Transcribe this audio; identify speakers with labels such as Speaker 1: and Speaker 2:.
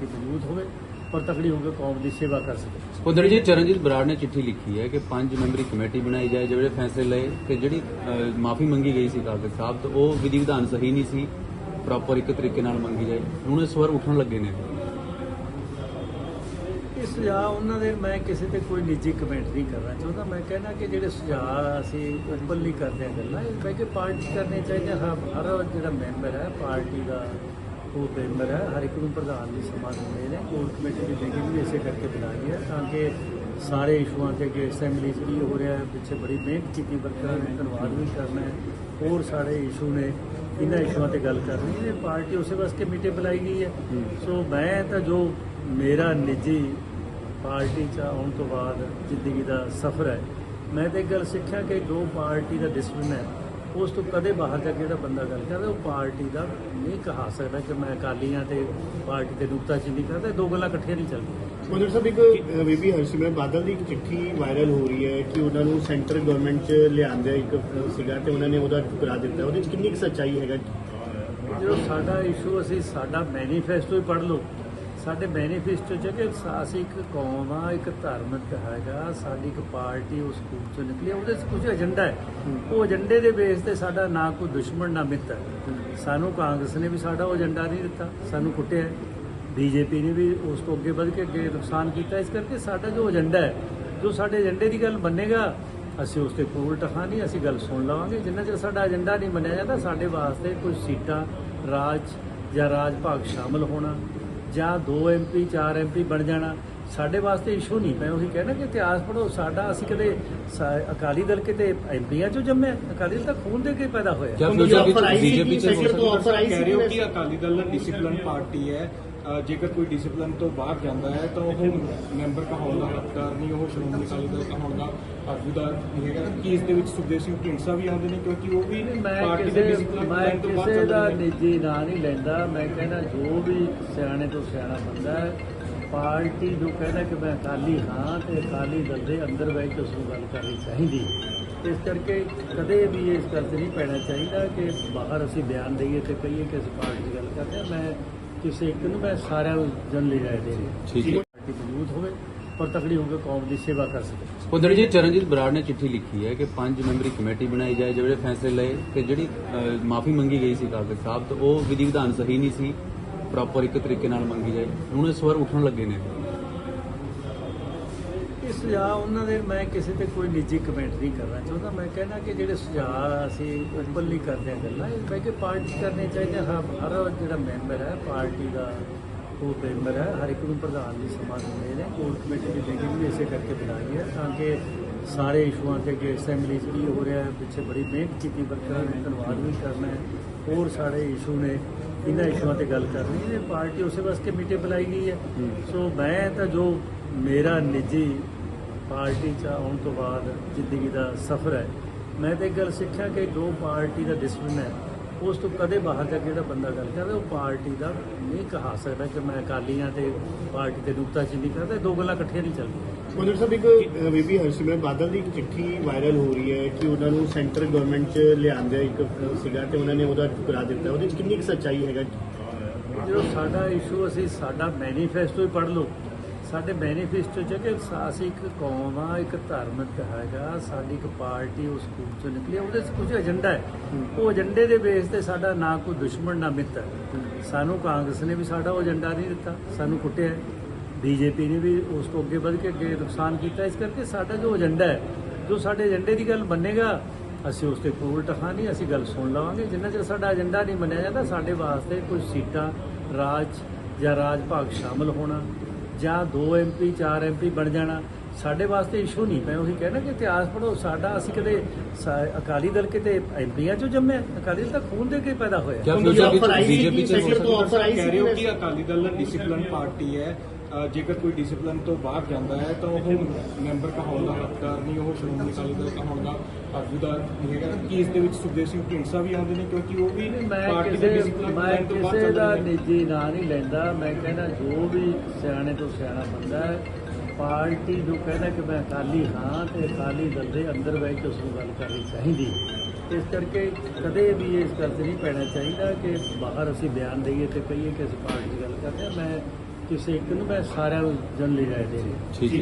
Speaker 1: ਕਿ ਮਜ਼ਬੂਤ ਹੋਵੇ ਔਰ ਤਕੜੀ ਹੋ ਕੇ ਕੌਮ ਦੀ ਸੇਵਾ ਕਰ ਸਕੇ।
Speaker 2: ਉਧਰ ਜੀ ਚਰਨਜੀਤ ਬਰਾੜ ਨੇ ਚਿੱਠੀ ਲਿਖੀ ਹੈ ਕਿ ਪੰਜ ਮੈਂਬਰੀ ਕਮੇਟੀ ਬਣਾਈ ਜਾਏ ਜਿਹੜੇ ਫੈਸਲੇ ਲਏ ਕਿ ਜਿਹੜੀ ਮਾਫੀ ਮੰਗੀ ਗਈ ਸੀ ਕਾਗਜ਼ ਸਾਹਿਬ ਤੋਂ ਉਹ ਵਿਧੀ ਵਿਧਾਨ ਸਹੀ ਨਹੀਂ ਸੀ ਪ੍ਰੋਪਰ ਇੱਕ ਤਰੀਕੇ ਨਾਲ ਮੰਗੀ ਜਾਏ। ਹੁਣ ਇਸ ਵਾਰ ਉੱਠਣ ਲੱਗੇ ਨੇ।
Speaker 1: ਇਹ ਸੁਝਾਅ ਉਹਨਾਂ ਦੇ ਮੈਂ ਕਿਸੇ ਤੇ ਕੋਈ ਨਿੱਜੀ ਕਮੈਂਟ ਨਹੀਂ ਕਰਨਾ ਚਾਹੁੰਦਾ। ਮੈਂ ਕਹਿੰਦਾ ਕਿ ਜਿਹੜੇ ਸੁਝਾਅ ਅਸੀਂ ਓਪਨਲੀ ਕਰਦੇ ਹਾਂ ਗੱਲਾਂ ਇਹ ਕੇ ਪਾਰਟੀ ਕਰਨੇ ਚਾਹੀਦੇ ਹਰ ਜਿਹੜਾ ਮੈਂਬਰ ਹੈ ਪਾਰਟੀ ਦਾ ਉਹ ਮੈਂਬਰ ਹੈ ਹਰ ਇੱਕ ਨੂੰ ਪ੍ਰਧਾਨ ਦੀ ਸਮਾਂ ਦਿੰਦੇ ਨੇ ਕੋਰ ਕਮੇਟੀ ਦੀ ਮੀਟਿੰਗ ਵੀ ਇਸੇ ਕਰਕੇ ਬੁਲਾਈ ਹੈ ਤਾਂ ਕਿ ਸਾਰੇ ਇਸ਼ੂਆਂ ਤੇ ਕਿ ਅਸੈਂਬਲੀ 'ਚ ਕੀ ਹੋ ਰਿਹਾ ਹੈ ਪਿੱਛੇ ਬੜੀ ਮਿਹਨਤ ਕੀਤੀ ਵਰਕਰਾਂ ਨੇ ਧੰਨਵਾਦ ਵੀ ਕਰਨਾ ਹੈ। ਹੋਰ ਸਾਰੇ ਇਸ਼ੂ ਨੇ ਇਹਨਾਂ ਇਸ਼ੂਆਂ ਤੇ ਗੱਲ ਕਰਨੀ ਹੈ ਪਾਰਟੀ ਉਸੇ ਵਾਸਤੇ ਮੀਟਿੰਗ ਬੁਲਾਈ ਗਈ ਹੈ। ਸੋ ਮੈਂ ਤਾਂ ਜੋ ਮੇਰਾ ਨਿੱਜੀ ਪਾਰਟੀ 'ਚ ਆਉਣ ਤੋਂ ਬਾਅਦ ਜ਼ਿੰਦਗੀ ਦਾ ਸਫ਼ਰ ਹੈ ਮੈਂ ਤਾਂ ਗੱਲ ਸਿੱਖਿਆ ਕਿ ਜੋ ਪਾਰਟੀ ਦਾ ਡਿਸਪਲਿਨ ਹੈ ਉਸ ਤੋਂ ਕਦੇ ਬਾਹਰ ਜਾ ਕੇ ਜਿਹੜਾ ਬੰਦਾ ਗੱਲ ਕਰਦਾ ਉਹ ਪਾਰਟੀ ਦਾ ਨਹੀਂ ਕਹਾ ਸਕਦਾ ਕਿ ਮੈਂ ਅਕਾਲੀਆਂ ਤੇ ਪਾਰਟੀ ਤੇ ਨੁਕਤਾਚੀਨੀ ਕਰਦਾ ਇਹ ਦੋ ਗੱਲਾਂ ਇਕੱਠੀਆਂ ਨਹੀਂ ਚੱਲਦੀਆਂ।
Speaker 3: ਮਨੋਜ ਸਾਹਿਬ ਇੱਕ ਬੀਬੀ ਹਰਸਿਮਰਤ ਬਾਦਲ ਦੀ ਇੱਕ ਚਿੱਠੀ ਵਾਇਰਲ ਹੋ ਰਹੀ ਹੈ ਕਿ ਉਹਨਾਂ ਨੂੰ ਸੈਂਟਰ ਗਵਰਨਮੈਂਟ 'ਚ ਲਿਆਂਦਾ ਇੱਕ ਸੀਗਾ ਤੇ ਉਹਨਾਂ ਨੇ ਉਹਦਾ ਠੁਕਰਾ ਦਿੱਤਾ। ਉਹਦੇ 'ਚ ਕਿੰਨੀ ਕੁ ਸੱਚਾਈ ਹੈਗਾ?
Speaker 1: ਜੋ ਸਾਡਾ ਇਸ਼ੂ ਅਸੀਂ ਸਾਡਾ ਮੈਨੀਫੈਸਟੋ ਹੀ ਪੜ੍ਹ ਲਓ। ਸਾਡੇ ਮੈਨੀਫੈਸਟੋ 'ਚ ਕਿ ਅਸੀਂ ਇੱਕ ਕੌਮ ਆ ਇੱਕ ਧਾਰਮਿਕ ਹੈਗਾ ਸਾਡੀ ਇੱਕ ਪਾਰਟੀ ਉਸ ਸਕੂਲ ਚੋਂ ਨਿਕਲੀ ਉਹਦੇ ਕੁਝ ਏਜੰਡਾ ਹੈ। ਉਹ ਏਜੰਡੇ ਦੇ ਬੇਸ ਤੇ ਸਾਡਾ ਨਾ ਕੋਈ ਦੁਸ਼ਮਣ ਨਾ ਮਿੱਤਰ। ਸਾਨੂੰ ਕਾਂਗਰਸ ਨੇ ਵੀ ਸਾਡਾ ਉਹ ਏਜੰਡਾ ਨਹੀਂ ਦਿੱਤਾ ਸਾਨੂੰ ਕੁੱਟਿਆ। ਬੀਜੇਪੀ ਨੇ ਵੀ ਉਸ ਤੋਂ ਅੱਗੇ ਵੱਧ ਕੇ ਅੱਗੇ ਨੁਕਸਾਨ ਕੀਤਾ। ਇਸ ਕਰਕੇ ਸਾਡਾ ਜੋ ਏਜੰਡਾ ਹੈ ਜੋ ਸਾਡੇ ਏਜੰਡੇ ਦੀ ਗੱਲ ਮੰਨੇਗਾ ਅਸੀਂ ਉਸ ਤੇ ਉਲਟਾ ਨਹੀਂ ਅਸੀਂ ਗੱਲ ਸੁਣ ਲਵਾਂਗੇ। ਜਿੰਨਾ ਚਿਰ ਸਾਡਾ ਏਜੰਡਾ ਨਹੀਂ ਮੰਨਿਆ ਜਾਂਦਾ ਸਾਡੇ ਵਾਸਤੇ ਕੋਈ ਸੀਟਾਂ ਰਾਜ ਜਾਂ ਰਾਜ ਭਾਗ ਸ਼ਾਮਲ ਹੋਣਾ ਜਾਂ 2 ਐਮਪੀ 4 ਐਮਪੀ ਬਣ ਜਾਣਾ ਸਾਡੇ ਵਾਸਤੇ ਇਸ਼ੂ ਨਹੀਂ। ਮੈਂ ਉਹੀ ਕਹਿਣਾ ਕਿ ਇਤਿਹਾਸ ਪੜ੍ਹੋ ਸਾਡਾ ਅਸੀਂ ਕਦੇ ਅਕਾਲੀ ਦਲ ਕਿਤੇ ਐਮਪੀਆਂ ਚੋਂ ਜੰਮਿਆ ਅਕਾਲੀ ਦਲ ਤਾਂ ਖੂਨ ਦੇ ਕੇ ਪੈਦਾ ਹੋਇਆ।
Speaker 2: ਬੀਜੇਪੀ
Speaker 3: ਕਿ
Speaker 2: ਚ
Speaker 4: ਕਹਿ ਰਹੇ ਹੋ ਅਕਾਲੀ ਦਲ ਡਿਸਪਲਿਨ ਪਾਰਟੀ ਹੈ ਜੇਕਰ ਕੋਈ ਡਿਸਪਲਿਨ ਤੋਂ ਬਾਹਰ ਜਾਂਦਾ ਹੈ ਤਾਂ ਉਹ ਮੈਂਬਰ ਕਹਾਉਣ ਦਾ ਹੱਕਦਾਰ ਨਹੀਂ ਉਹ ਸ਼੍ਰੋਮਣੀ ਅਕਾਲੀ ਦਲ ਕਹਾਉਣ ਦਾ ਆਗੂ ਦਾ ਨਹੀਂ ਹੈਗਾ। ਕਿ ਇਸ ਦੇ ਵਿੱਚ ਸੁਖਦੇਵ ਸਿੰਘ ਢੀਂਡਸਾ ਵੀ ਆਉਂਦੇ ਨੇ ਕਿਉਂਕਿ ਉਹ ਵੀ
Speaker 1: ਮੈਂ
Speaker 4: ਪਾਰਟੀ ਦੇ ਡਿਸਪਲਿਨ ਤੋਂ ਬਾਹਰ
Speaker 1: ਕਿਸੇ ਦਾ
Speaker 4: ਚੱਲਦੇ ਨੇ।
Speaker 1: ਨਿੱਜੀ ਨਾਂ ਨਹੀਂ ਲੈਂਦਾ। ਮੈਂ ਕਹਿੰਦਾ ਜੋ ਵੀ ਸਿਆਣੇ ਤੋਂ ਸਿਆਣਾ ਬੰਦਾ ਹੈ ਪਾਰਟੀ ਜੋ ਕਹਿੰਦਾ ਕਿ ਮੈਂ ਅਕਾਲੀ ਹਾਂ ਤੇ ਅਕਾਲੀ ਦਲ ਦੇ ਅੰਦਰ ਬੈਠ ਕੇ ਉਸ ਨੂੰ ਗੱਲ ਕਰਨੀ ਚਾਹੀਦੀ ਹੈ। ਇਸ ਕਰਕੇ ਕਦੇ ਵੀ ਇਸ ਤੇ ਨਹੀਂ ਪੈਣਾ ਚਾਹੀਦਾ ਕਿ ਬਾਹਰ ਅਸੀਂ ਬਿਆਨ ਦਈਏ ਤੇ ਕਹੀਏ ਕਿ ਅਸੀਂ ਪਾਰਟੀ ਦੀ ਗੱਲ ਕਰਦੇ ਹਾਂ। ਮੈਂ ਕਿਸੇ ਇੱਕ ਨੂੰ ਮੈਂ ਸਾਰਿਆਂ ਨੂੰ ਜਨਰਲੀ ਰਾਏ ਦੇ ਰਿਹਾ
Speaker 2: ਠੀਕ ਹੈ।
Speaker 1: ਪਾਰਟੀ ਮਜ਼ਬੂਤ ਹੋਵੇ ਔਰ ਤਕੜੀ ਹੋ ਕੇ ਕੌਮ ਦੀ ਸੇਵਾ ਕਰ ਸਕੇ।
Speaker 2: ਉਧਰ ਜੀ ਚਰਨਜੀਤ ਬਰਾੜ ਨੇ ਚਿੱਠੀ ਲਿਖੀ ਹੈ ਕਿ ਪੰਜ ਮੈਂਬਰੀ ਕਮੇਟੀ ਬਣਾਈ ਜਾਏ ਜਿਹੜੇ ਫੈਸਲੇ ਲਏ ਕਿ ਜਿਹੜੀ ਮਾਫੀ ਮੰਗੀ ਗਈ ਸੀ ਕਾਗਜ਼ ਸਾਹਿਬ ਤੋਂ ਉਹ ਵਿਧੀ ਵਿਧਾਨ ਸਹੀ ਨਹੀਂ ਸੀ ਪ੍ਰੋਪਰ ਇੱਕ ਤਰੀਕੇ ਨਾਲ ਮੰਗੀ ਜਾਏ। ਹੁਣ ਇਸ ਵਾਰ ਉੱਠਣ ਲੱਗੇ ਨੇ।
Speaker 1: ਇਹ ਸੁਝਾਅ ਉਹਨਾਂ ਦੇ ਮੈਂ ਕਿਸੇ ਤੇ ਕੋਈ ਨਿੱਜੀ ਕਮੈਂਟ ਨਹੀਂ ਕਰਨਾ ਚਾਹੁੰਦਾ। ਮੈਂ ਕਹਿੰਦਾ ਕਿ ਜਿਹੜੇ ਸੁਝਾਅ ਅਸੀਂ ਓਪਨਲੀ ਕਰਦੇ ਹਾਂ ਗੱਲਾਂ ਇਹ ਬਹਿ ਕੇ ਪਾਰਟੀ ਕਰਨੇ ਚਾਹੀਦੇ ਹਰ ਹਰ ਜਿਹੜਾ ਮੈਂਬਰ ਹੈ ਪਾਰਟੀ ਦਾ ਉਹ ਮੈਂਬਰ ਹੈ ਹਰ ਇੱਕ ਨੂੰ ਪ੍ਰਧਾਨ ਦੀ ਸਮਾਂ ਦਿੰਦੇ ਨੇ। ਕੋਰ ਕਮੇਟੀ ਦੀ ਮੀਟਿੰਗ ਵੀ ਇਸੇ ਕਰਕੇ ਬੁਲਾਈ ਹੈ ਤਾਂ ਕਿ ਸਾਰੇ ਇਸ਼ੂਆਂ ਤੇ ਕਿ ਅਸੈਂਬਲੀ 'ਚ ਕੀ ਹੋ ਰਿਹਾ ਹੈ ਪਿੱਛੇ ਬੜੀ ਮਿਹਨਤ ਕੀਤੀ ਵਰਕਰਾਂ ਨੇ ਧੰਨਵਾਦ ਵੀ ਕਰਨਾ ਹੈ। ਹੋਰ ਸਾਰੇ ਇਸ਼ੂ ਨੇ ਇਹਨਾਂ ਇਸ਼ੂਆਂ ਤੇ ਗੱਲ ਕਰਨੀ ਹੈ। ਪਾਰਟੀ ਉਸੇ ਵਾਸਤੇ ਮੀਟਿੰਗ ਬੁਲਾਈ ਗਈ ਹੈ। ਸੋ ਮੈਂ ਤਾਂ ਜੋ ਮੇਰਾ ਨਿੱਜੀ ਪਾਰਟੀ 'ਚ ਆਉਣ ਤੋਂ ਬਾਅਦ ਜ਼ਿੰਦਗੀ ਦਾ ਸਫ਼ਰ ਹੈ। ਮੈਂ ਤਾਂ ਇੱਕ ਗੱਲ ਸਿੱਖਿਆ ਕਿ ਜੋ ਪਾਰਟੀ ਦਾ ਡਿਸਪਲਿਨ ਹੈ ਉਸ ਤੋਂ ਕਦੇ ਬਾਹਰ ਜਾ ਕੇ ਜਿਹੜਾ ਬੰਦਾ ਗੱਲ ਕਰਦਾ ਉਹ ਪਾਰਟੀ ਦਾ ਨਹੀਂ ਕਹਾ ਸਕਦਾ ਕਿ ਮੈਂ ਅਕਾਲੀਆਂ ਤੇ ਪਾਰਟੀ ਤੇ ਨੁਕਤਾਚੀਨੀ ਕਰਦਾ ਇਹ ਦੋ ਗੱਲਾਂ ਇਕੱਠੀਆਂ ਨਹੀਂ ਚੱਲਦੀਆਂ।
Speaker 3: ਮਨੋਜ ਸਾਹਿਬ ਇੱਕ ਬੀਬੀ ਹਰਸਿਮਰਤ ਬਾਦਲ ਦੀ ਇੱਕ ਚਿੱਠੀ ਵਾਇਰਲ ਹੋ ਰਹੀ ਹੈ ਕਿ ਉਹਨਾਂ ਨੂੰ ਸੈਂਟਰ ਗਵਰਨਮੈਂਟ 'ਚ ਲਿਆਂਦਾ ਇੱਕ ਸੀਗਾ ਤੇ ਉਹਨਾਂ ਨੇ ਉਹਦਾ ਠੁਕਰਾ ਦਿੱਤਾ। ਉਹਦੇ 'ਚ ਕਿੰਨੀ ਕੁ ਸੱਚਾਈ ਹੈਗਾ?
Speaker 1: ਜੋ ਸਾਡਾ ਇਸ਼ੂ ਅਸੀਂ ਸਾਡਾ ਮੈਨੀਫੈਸਟੋ ਹੀ ਪੜ੍ਹ ਲਓ। ਸਾਡੇ ਮੈਨੀਫੈਸਟੋ 'ਚ ਕਿ ਅਸੀਂ ਇੱਕ ਕੌਮ ਆ ਇੱਕ ਧਾਰਮਿਕ ਹੈਗਾ ਸਾਡੀ ਇੱਕ ਪਾਰਟੀ ਉਸ ਸਕੂਲ ਚੋਂ ਨਿਕਲੀ ਉਹਦੇ 'ਚ ਕੁਝ ਏਜੰਡਾ ਹੈ। ਉਹ ਏਜੰਡੇ ਦੇ ਬੇਸ ਤੇ ਸਾਡਾ ਨਾ ਕੋਈ ਦੁਸ਼ਮਣ ਨਾ ਮਿੱਤਰ। ਸਾਨੂੰ ਕਾਂਗਰਸ ਨੇ ਵੀ ਸਾਡਾ ਉਹ ਏਜੰਡਾ ਨਹੀਂ ਦਿੱਤਾ ਸਾਨੂੰ ਕੁੱਟਿਆ। ਬੀਜੇਪੀ ਨੇ ਵੀ ਉਸ ਤੋਂ ਅੱਗੇ ਵੱਧ ਕੇ ਅੱਗੇ ਨੁਕਸਾਨ ਕੀਤਾ। ਇਸ ਕਰਕੇ ਸਾਡਾ ਜੋ ਏਜੰਡਾ ਹੈ ਜੋ ਸਾਡੇ ਏਜੰਡੇ ਦੀ ਗੱਲ ਮੰਨੇਗਾ ਅਸੀਂ ਉਸ ਤੇ ਉਲਟਾ ਨਹੀਂ ਅਸੀਂ ਗੱਲ ਸੁਣ ਲਵਾਂਗੇ। ਜਿੰਨਾ ਚਿਰ ਸਾਡਾ ਏਜੰਡਾ ਨਹੀਂ ਮੰਨਿਆ ਜਾਂਦਾ ਸਾਡੇ ਵਾਸਤੇ ਕੋਈ ਸੀਟਾਂ ਰਾਜ ਜਾਂ ਰਾਜ ਭਾਗ ਸ਼ਾਮਲ ਹੋਣਾ ਜਾਂ 2 ਐਮਪੀ 4 ਐਮਪੀ ਬਣ ਜਾਣਾ ਸਾਡੇ ਵਾਸਤੇ ਇਸ਼ੂ ਨਹੀਂ। ਮੈਂ ਉਹੀ ਕਹਿਣਾ ਕਿ ਇਤਿਹਾਸ ਪੜ੍ਹੋ ਸਾਡਾ ਅਸੀਂ ਕਦੇ ਅਕਾਲੀ ਦਲ ਕਿਤੇ ਐਮਪੀਆਂ ਚੋਂ ਜੰਮਿਆ ਅਕਾਲੀ ਦਲ ਤਾਂ ਖੂਨ ਦੇ ਕੇ ਪੈਦਾ ਹੋਇਆ।
Speaker 2: ਕਿਆ
Speaker 3: ਆਈ ਸੀ
Speaker 2: ਬੀਜੇਪੀ
Speaker 3: ਤੋਂ ਆਈ
Speaker 4: ਕਹਿ ਰਹੇ ਹੋ
Speaker 3: ਸੀ
Speaker 4: ਕਿ ਅਕਾਲੀ ਦਲ ਡਿਸਪਲਿਨ ਪਾਰਟੀ ਹੈ ਜੇਕਰ ਕੋਈ ਡਿਸਪਲਿਨ ਤੋਂ ਬਾਹਰ ਜਾਂਦਾ ਹੈ ਤਾਂ ਉਹ ਮੈਂਬਰ ਕਹਾਉਣ ਦਾ ਹੱਕਦਾਰ ਨਹੀਂ ਉਹ ਸ਼੍ਰੋਮਣੀ ਅਕਾਲੀ ਦਲ ਕਹਾਉਣ ਦਾ ਆਗੂ ਦਾ ਨਹੀਂ ਹੈਗਾ। ਕਿ ਇਸ ਦੇ ਵਿੱਚ ਸੁਖਦੇਵ ਸਿੰਘ ਢੀਂਡਸਾ ਵੀ ਆਉਂਦੇ ਨੇ? ਕਿਉਂਕਿ ਉਹ ਵੀ
Speaker 1: ਮੈਂ
Speaker 4: ਪਾਰਟੀ ਦੇ ਡਿਸਪਲਿਨ
Speaker 1: ਮੈਂ
Speaker 4: ਤੋਂ ਬਾਹਰ
Speaker 1: ਕਿਸੇ ਦਾ ਨਿੱਜੀ ਨਾਂ ਨਹੀਂ ਲੈਂਦਾ। ਮੈਂ ਕਹਿੰਦਾ ਜੋ ਵੀ ਸਿਆਣੇ ਤੋਂ ਸਿਆਣਾ ਬੰਦਾ ਹੈ ਪਾਰਟੀ ਜੋ ਕਹਿੰਦਾ ਕਿ ਮੈਂ ਅਕਾਲੀ ਹਾਂ ਤੇ ਅਕਾਲੀ ਦਲ ਦੇ ਅੰਦਰ ਬੈਠ ਕੇ ਉਸ ਨੂੰ ਗੱਲ ਕਰਨੀ ਚਾਹੀਦੀ। ਇਸ ਕਰਕੇ ਕਦੇ ਵੀ ਇਸ ਗੱਲ ਤੇ ਨਹੀਂ ਪੈਣਾ ਚਾਹੀਦਾ ਕਿ ਬਾਹਰ ਅਸੀਂ ਬਿਆਨ ਦਈਏ ਤੇ ਕਹੀਏ ਕਿ ਅਸੀਂ ਪਾਰਟੀ ਦੀ ਗੱਲ ਕਰਦੇ ਹਾਂ। ਮੈਂ ਤੁਸੀਂ ਇੱਕ ਨੂੰ ਮੈਂ ਸਾਰਿਆਂ ਨੂੰ ਜਨਰਲੀ ਰਾਏ ਦੇ
Speaker 2: ਠੀਕ ਹੈ।